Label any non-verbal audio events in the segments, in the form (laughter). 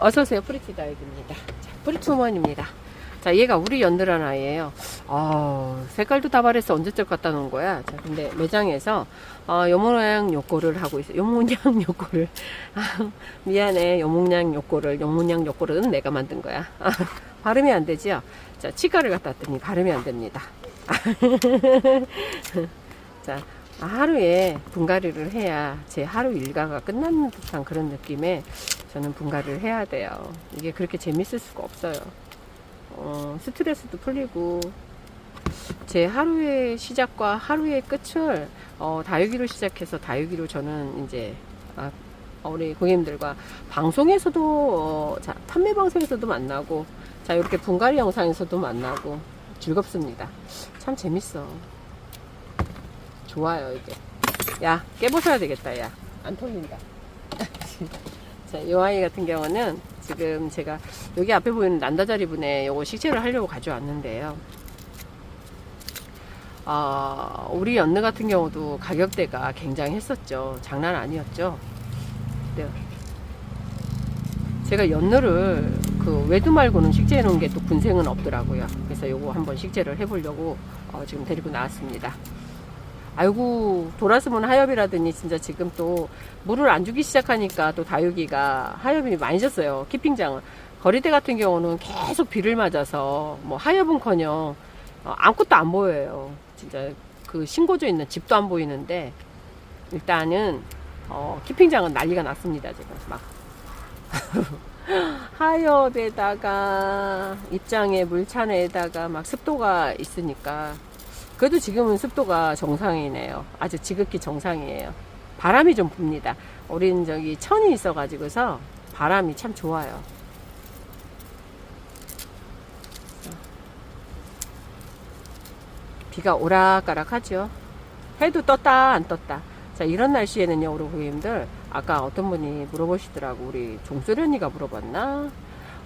어서오세요. 프리티 다육입니다. 자, 프리티 우먼입니다. 자, 얘가 우리 연드란 아이예요. 어, 색깔도 다발해서 언제적 갖다 놓은 거야. 자, 근데 매장에서, 어, 요 모양 요거를 하고 있어. 요 모양 요거를. 아, 미안해. 요 모양 요거를. 요 모양 요거는 내가 만든 거야. 아, 발음이 안 되지요? 자, 치과를 갖다 놨더니 발음이 안 됩니다. (laughs) 자, 아, 하루에 분갈이를 해야 제 하루 일과가 끝나는 듯한 그런 느낌에 저는 분갈이를 해야 돼요. 이게 그렇게 재밌을 수가 없어요. 어, 스트레스도 풀리고 제 하루의 시작과 하루의 끝을 어, 다육이로 시작해서 다육이로 저는 이제 아, 우리 고객님들과 방송에서도 어, 자, 판매 방송에서도 만나고 자 이렇게 분갈이 영상에서도 만나고 즐겁습니다. 참 재밌어. 좋아요 이게. 야 깨부숴야 되겠다 야. 안 털린다. (laughs) 자, 이 아이 같은 경우는 지금 제가 여기 앞에 보이는 난다자리 분에 요거 식재를 하려고 가져왔는데요. 아, 우리 연느 같은 경우도 가격대가 굉장했었죠. 장난 아니었죠. 네. 제가 연느를 그 외두 말고는 식재해 놓은 게 또 군생은 없더라고요. 그래서 요거 한번 식재를 해보려고 어, 지금 데리고 나왔습니다. 아이고 돌아서면 하엽이라더니 진짜 지금 또 물을 안 주기 시작하니까 또 다육이가 하엽이 많이 졌어요 키핑장을. 거리대 같은 경우는 계속 비를 맞아서 뭐 하엽은커녕 어, 아무것도 안 보여요. 진짜 그 신고져 있는 집도 안 보이는데 일단은 어, 키핑장은 난리가 났습니다 지금. 막 (laughs) 하엽에다가 입장에 물찬에다가 막 습도가 있으니까 그래도 지금은 습도가 정상이네요. 아주 지극히 정상이에요. 바람이 좀 붑니다. 우린 저기 천이 있어가지고서 바람이 참 좋아요. 비가 오락가락하죠. 해도 떴다 안 떴다. 자 이런 날씨에는요 우리 고객님들 아까 어떤 분이 물어보시더라고 우리 종소련이가 물어봤나?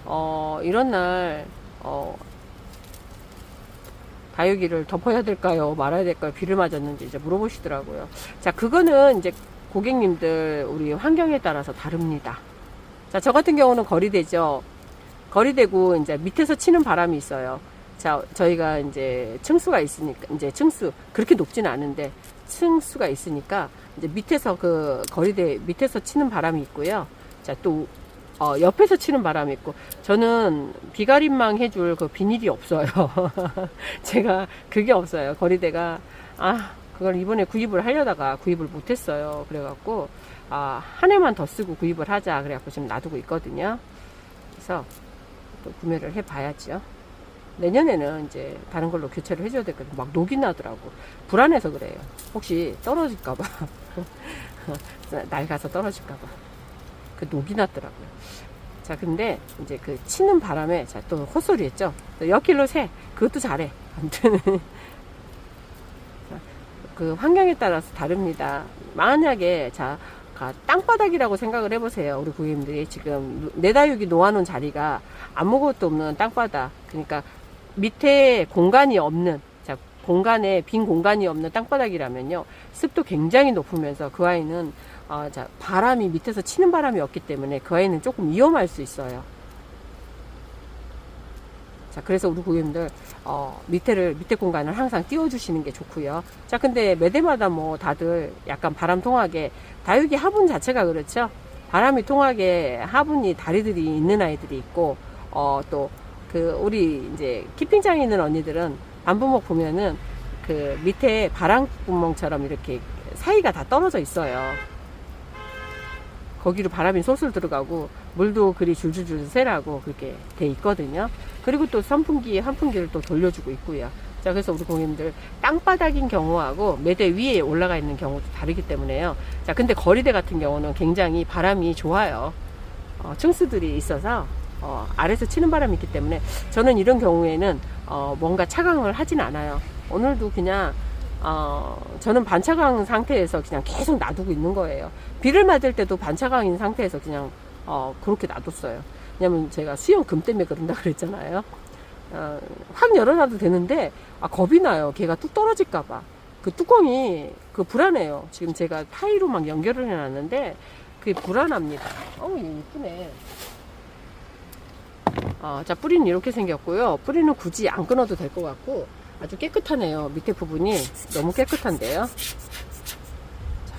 어 이런 날 어, 다육이를 덮어야 될까요? 말아야 될까요? 비를 맞았는지 이제 물어보시더라고요. 자, 그거는 이제 고객님들 우리 환경에 따라서 다릅니다. 자, 저 같은 경우는 거리대죠. 거리대고 이제 밑에서 치는 바람이 있어요. 자, 저희가 이제 층수가 있으니까 이제 층수 그렇게 높지는 않은데 층수가 있으니까 이제 밑에서 그 거리대 밑에서 치는 바람이 있고요. 자, 또 어, 옆에서 치는 바람이 있고 저는 비가림망 해줄 그 비닐이 없어요. (laughs) 제가 그게 없어요. 거리대가 아 그걸 이번에 구입을 하려다가 구입을 못했어요. 그래갖고 아, 한 해만 더 쓰고 구입을 하자. 그래갖고 지금 놔두고 있거든요. 그래서 또 구매를 해 봐야죠. 내년에는 이제 다른 걸로 교체를 해줘야 되거든요. 막 녹이 나더라고. 불안해서 그래요. 혹시 떨어질까봐. (laughs) 낡아서 떨어질까봐. 그 녹이 났더라고요. 자, 근데 이제 그 치는 바람에 자, 또 헛소리 했죠. 옆길로 새. 그것도 잘해. 아무튼. (laughs) 그 환경에 따라서 다릅니다. 만약에 자, 가 땅바닥이라고 생각을 해보세요. 우리 고객님들이 지금 내다육이 놓아놓은 자리가 아무것도 없는 땅바닥. 그러니까 밑에 공간이 없는 자 공간에 빈 공간이 없는 땅바닥이라면요 습도 굉장히 높으면서 그 아이는 어, 자, 바람이 밑에서 치는 바람이 없기 때문에 그 아이는 조금 위험할 수 있어요. 자, 그래서 우리 고객님들, 어, 밑에를, 밑에 공간을 항상 띄워주시는 게 좋고요. 자, 근데 매대마다 뭐 다들 약간 바람 통하게, 다육이 화분 자체가 그렇죠. 바람이 통하게 화분이 다리들이 있는 아이들이 있고, 어, 또, 그, 우리 이제 키핑장에 있는 언니들은 반부목 보면은 그 밑에 바람 구멍처럼 이렇게 사이가 다 떨어져 있어요. 거기로 바람이 솔솔 들어가고 물도 그리 줄줄줄 새라고 그렇게 돼 있거든요. 그리고 또 선풍기, 환풍기를 또 돌려주고 있고요. 자, 그래서 우리 고객님들 땅바닥인 경우하고 매대 위에 올라가 있는 경우도 다르기 때문에요. 자, 근데 거리대 같은 경우는 굉장히 바람이 좋아요. 어, 층수들이 있어서 어, 아래서 치는 바람이 있기 때문에 저는 이런 경우에는 어, 뭔가 차강을 하진 않아요. 오늘도 그냥 어, 저는 반차강 상태에서 그냥 계속 놔두고 있는 거예요. 비를 맞을 때도 반차강인 상태에서 그냥 어, 그렇게 놔뒀어요. 왜냐면 제가 수영 금 때문에 그런다 그랬잖아요. 어, 확 열어놔도 되는데 아, 겁이 나요. 걔가 뚝 떨어질까봐. 그 뚜껑이 그 불안해요. 지금 제가 타이로 막 연결을 해놨는데 그게 불안합니다. 어우 얘 이쁘네. 어, 자, 뿌리는 이렇게 생겼고요. 뿌리는 굳이 안 끊어도 될 것 같고, 아주 깨끗하네요. 밑에 부분이 너무 깨끗한데요. 자.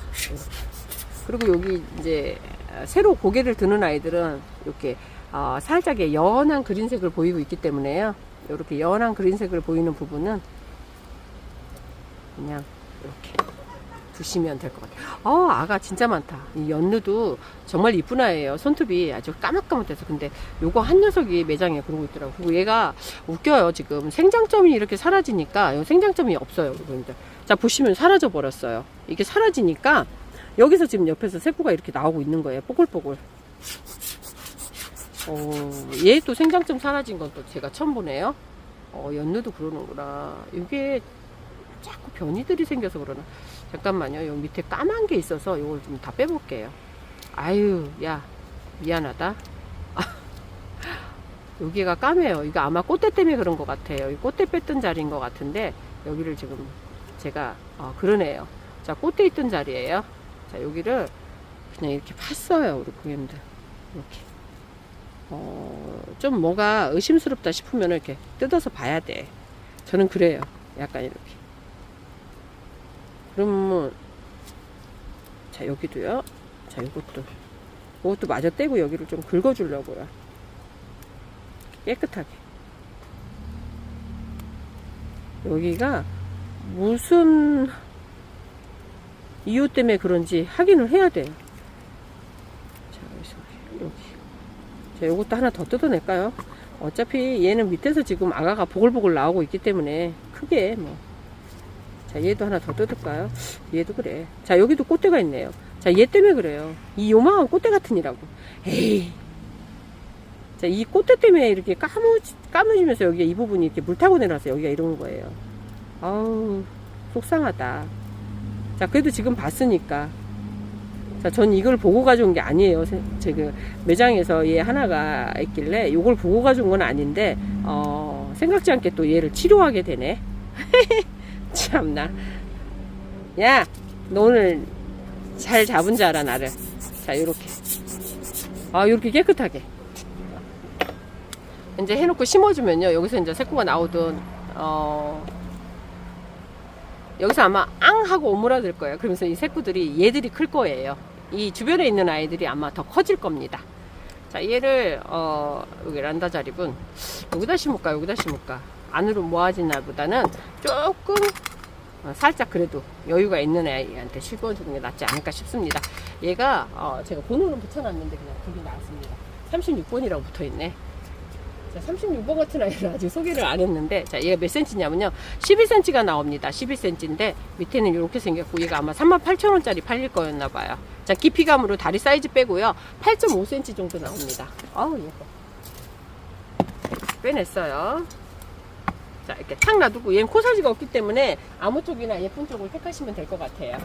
그리고 여기 이제 새로 고개를 드는 아이들은 이렇게 어, 살짝의 연한 그린색을 보이고 있기 때문에요. 이렇게 연한 그린색을 보이는 부분은 그냥 이렇게 두시면 될 것 같아요. 어, 아가 진짜 많다. 이 연누도 정말 이쁜 아이예요. 손톱이 아주 까맣까맣해서. 근데 요거 한 녀석이 매장에 그러고 있더라고요. 그리고 얘가 웃겨요, 지금. 생장점이 이렇게 사라지니까, 요 생장점이 없어요, 여러분들. 자, 보시면 사라져 버렸어요. 이게 사라지니까, 여기서 지금 옆에서 새꾸가 이렇게 나오고 있는 거예요. 뽀글뽀글. 어, 얘 또 생장점 사라진 건 또 제가 처음 보네요. 어, 연누도 그러는구나. 이게 자꾸 변이들이 생겨서 그러나. 잠깐만요. 여기 밑에 까만 게 있어서 이걸 좀 다 빼볼게요. 아유, 야, 미안하다. (laughs) 여기가 까매요. 이거 아마 꽃대 때문에 그런 것 같아요. 이 꽃대 뺐던 자리인 것 같은데, 여기를 지금 제가, 어, 그러네요. 자, 꽃대 있던 자리예요. 자, 여기를 그냥 이렇게 팠어요. 우리 고객님들. 이렇게. 어, 좀 뭐가 의심스럽다 싶으면 이렇게 뜯어서 봐야 돼. 저는 그래요. 약간 이렇게. 그러면 자 여기도요. 자 이것도. 이것도 마저 떼고 여기를 좀 긁어주려고요. 깨끗하게. 여기가 무슨 이유 때문에 그런지 확인을 해야 돼요. 자 여기서 여기. 자 요것도 하나 더 뜯어낼까요? 어차피 얘는 밑에서 지금 아가가 보글보글 나오고 있기 때문에 크게 뭐 자, 얘도 하나 더 뜯을까요? 얘도 그래. 자, 여기도 꽃대가 있네요. 자, 얘 때문에 그래요. 이 요망한 꽃대 같으니라고. 에이. 자, 이 꽃대 때문에 이렇게 까무, 까무지면서 여기가 이 부분이 이렇게 물 타고 내려서 여기가 이런 거예요. 아우, 속상하다. 자, 그래도 지금 봤으니까. 자, 전 이걸 보고 가져온 게 아니에요. 제그 매장에서 얘 하나가 있길래 이걸 보고 가져온 건 아닌데, 어, 생각지 않게 또 얘를 치료하게 되네. (laughs) 참나. 야, 너 오늘 잘 잡은 줄 알아, 나를. 자, 요렇게. 아, 요렇게 깨끗하게. 이제 해놓고 심어주면요. 여기서 이제 새꼬가 나오든, 어, 여기서 아마 앙! 하고 오므라들 거예요. 그러면서 이 새꼬들이 얘들이 클 거예요. 이 주변에 있는 아이들이 아마 더 커질 겁니다. 자, 얘를, 어, 여기 란다 자립은 여기다 심을까, 여기다 심을까. 안으로 모아진 날보다는 조금 어, 살짝 그래도 여유가 있는 아이한테 실어주는 게 낫지 않을까 싶습니다. 얘가 어, 제가 번호는 붙여놨는데 그냥 거기 나왔습니다. 36번이라고 붙어있네. 자, 36번 같은 아이를 아직 소개를 안 했는데 자 얘가 몇 cm냐면요. 12cm가 나옵니다. 12cm인데 밑에는 이렇게 생겼고 얘가 아마 38,000원짜리 팔릴 거였나 봐요. 자 깊이감으로 다리 사이즈 빼고요. 8.5cm 정도 나옵니다. 아우 예뻐. 빼냈어요 자 이렇게 탁 놔두고 얘는 코사지가 없기 때문에 아무 쪽이나 예쁜 쪽을 택하시면 될 것 같아요.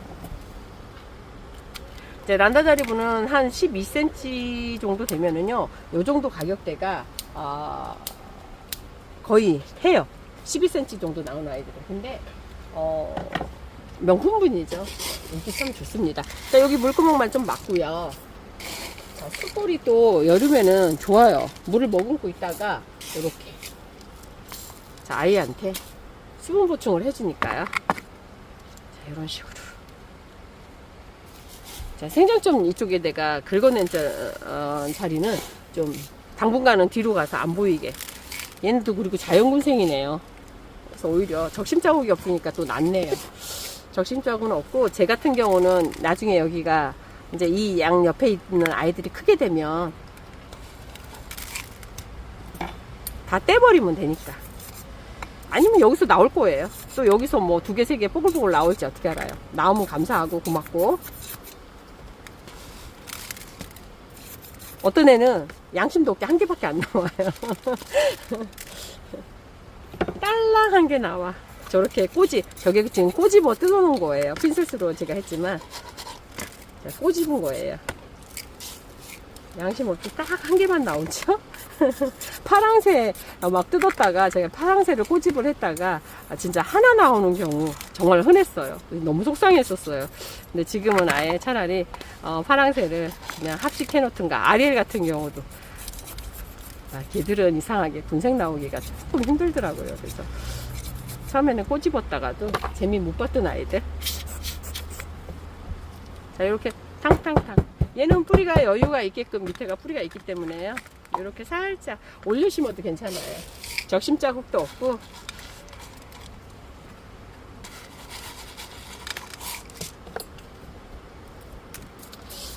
이제 란다자리부는 한 12cm 정도 되면은요 요 정도 가격대가 아, 거의 해요. 12cm 정도 나온 아이들은. 근데 어, 명품분이죠. 인기 참 좋습니다. 자 여기 물구멍만 좀 막고요. 자, 숯볼이 또 여름에는 좋아요. 물을 머금고 있다가 이렇게 자, 아이한테 수분 보충을 해주니까요. 자, 이런 식으로. 자, 생장점 이쪽에 내가 긁어낸 자, 어, 자리는 좀 당분간은 뒤로 가서 안 보이게. 또 그리고 자연군생이네요. 그래서 오히려 적심 자국이 없으니까 또 낫네요. 적심 자국은 없고, 제 같은 경우는 나중에 여기가 이제 이 양 옆에 있는 아이들이 크게 되면 다 떼버리면 되니까. 아니면 여기서 나올 거예요. 또 여기서 뭐 두 개, 세 개 뽀글뽀글 나올지 어떻게 알아요. 나오면 감사하고 고맙고. 어떤 애는 양심도 없게 한 개밖에 안 나와요. (laughs) 딸랑 한 개 나와. 저렇게 꼬지, 저게 지금 꼬집어 뜯어놓은 거예요. 핀셋으로 제가 했지만. 자, 꼬집은 거예요. 양심 없이 딱 한 개만 나오죠? (laughs) 파랑새 막 뜯었다가 제가 파랑새를 꼬집을 했다가 아, 진짜 하나 나오는 경우 정말 흔했어요. 너무 속상했었어요. 근데 지금은 아예 차라리 어, 파랑새를 그냥 합식해 놓든가 아리엘 같은 경우도 아, 걔들은 이상하게 군생 나오기가 조금 힘들더라고요. 그래서 처음에는 꼬집었다가도 재미 못 봤던 아이들. 자, 이렇게 탕탕탕. 얘는 뿌리가 여유가 있게끔 밑에가 뿌리가 있기 때문에요. 이렇게 살짝 올려 심어도 괜찮아요. 적심 자국도 없고.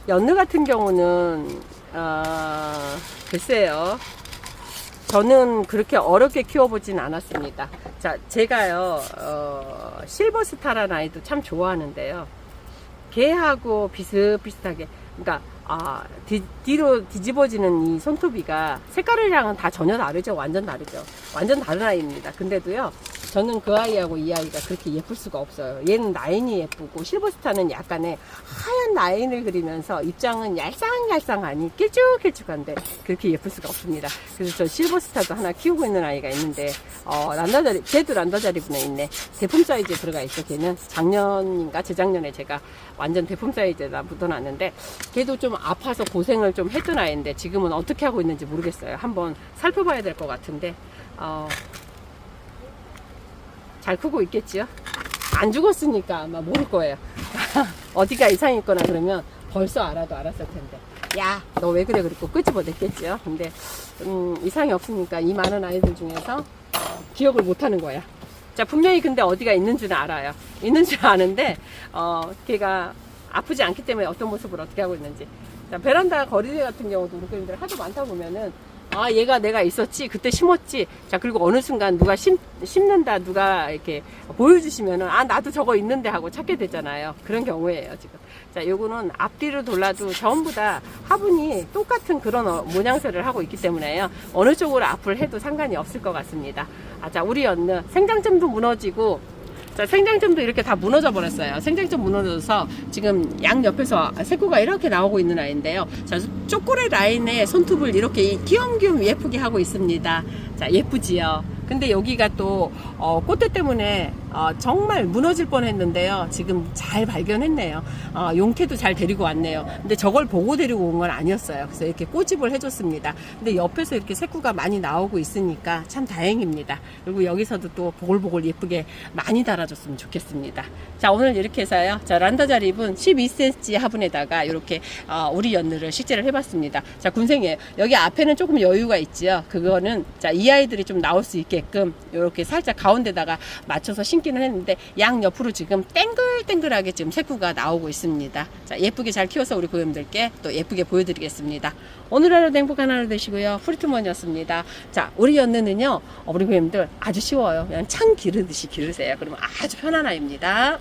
연느 같은 경우는 아 글쎄요. 저는 그렇게 어렵게 키워보진 않았습니다. 자, 제가요, 어, 실버스타라는 아이도 참 좋아하는데요. 걔하고 비슷비슷하게, 그러니까, 아, 뒤, 뒤로 뒤집어지는 이 손톱이가 색깔이랑은 다 전혀 다르죠. 완전 다르죠. 완전 다른 아이입니다. 근데도요, 저는 그 아이하고 이 아이가 그렇게 예쁠 수가 없어요. 얘는 라인이 예쁘고, 실버스타는 약간의 하얀 라인을 그리면서 입장은 얄쌍얄쌍하니 길쭉길쭉한데 그렇게 예쁠 수가 없습니다. 그래서 저 실버스타도 하나 키우고 있는 아이가 있는데 어, 란다자리, 걔도 란다자리분에 있네. 대품 사이즈에 들어가 있어. 걔는 작년인가 재작년에 제가 완전 대품 사이즈에다 묻어놨는데 걔도 좀 아파서 고생을 좀 했던 아이인데 지금은 어떻게 하고 있는지 모르겠어요. 한번 살펴봐야 될 것 같은데 어, 잘 크고 있겠지요? 안 죽었으니까 아마 모를 거예요. (laughs) 어디가 이상이 있거나 그러면 벌써 알아도 알았을 텐데. 야, 너 왜 그래? 그랬고 끄집어냈겠지요. 근데, 음, 이상이 없으니까 이 많은 아이들 중에서 기억을 못 하는 거야. 자, 분명히 근데 어디가 있는 줄은 알아요. 있는 줄 아는데, 어, 걔가 아프지 않기 때문에 어떤 모습을 어떻게 하고 있는지. 자, 베란다 거리대 같은 경우도 우리 그림들 하도 많다 보면은, 아, 얘가 내가 있었지. 그때 심었지. 자, 그리고 어느 순간 누가 심, 심는다, 누가 이렇게 보여주시면은, 아, 나도 저거 있는데 하고 찾게 되잖아요. 그런 경우예요, 지금. 자, 요거는 앞뒤로 돌라도 전부 다 화분이 똑같은 그런 어- 모양새를 하고 있기 때문에요. 어느 쪽으로 앞을 해도 상관이 없을 것 같습니다. 아, 자, 우리 언는 생장점도 무너지고, 자, 생장점도 이렇게 다 무너져 버렸어요. 생장점 무너져서 지금 양 옆에서 새꼬가 이렇게 나오고 있는 아이인데요. 자, 쪼꼬레 라인에 손톱을 이렇게 귀염귀염 예쁘게 하고 있습니다. 자, 예쁘지요. 근데 여기가 또 어, 꽃대 때문에 어, 정말 무너질 뻔했는데요. 지금 잘 발견했네요. 어, 용태도 잘 데리고 왔네요. 근데 저걸 보고 데리고 온 건 아니었어요. 그래서 이렇게 꼬집을 해줬습니다. 근데 옆에서 이렇게 색구가 많이 나오고 있으니까 참 다행입니다. 그리고 여기서도 또 보글보글 예쁘게 많이 달아줬으면 좋겠습니다. 자 오늘 이렇게 해서요. 자 란다잘 잎은 12cm 화분에다가 이렇게 어, 우리 연느를 식재를 해봤습니다. 자 군생이에요. 여기 앞에는 조금 여유가 있지요. 그거는 자 이 아이들이 좀 나올 수 있게끔 이렇게 살짝 가운데다가 맞춰서 심기는 했는데 양 옆으로 지금 땡글땡글하게 지금 색구가 나오고 있습니다. 자 예쁘게 잘 키워서 우리 고객님들께 또 예쁘게 보여드리겠습니다. 오늘 하루도 행복한 하루 되시고요. 프리트먼이었습니다. 자 우리 연느는요 우리 고객님들 아주 쉬워요. 그냥 창 기르듯이 기르세요. 그러면 아주 편한 아이입니다.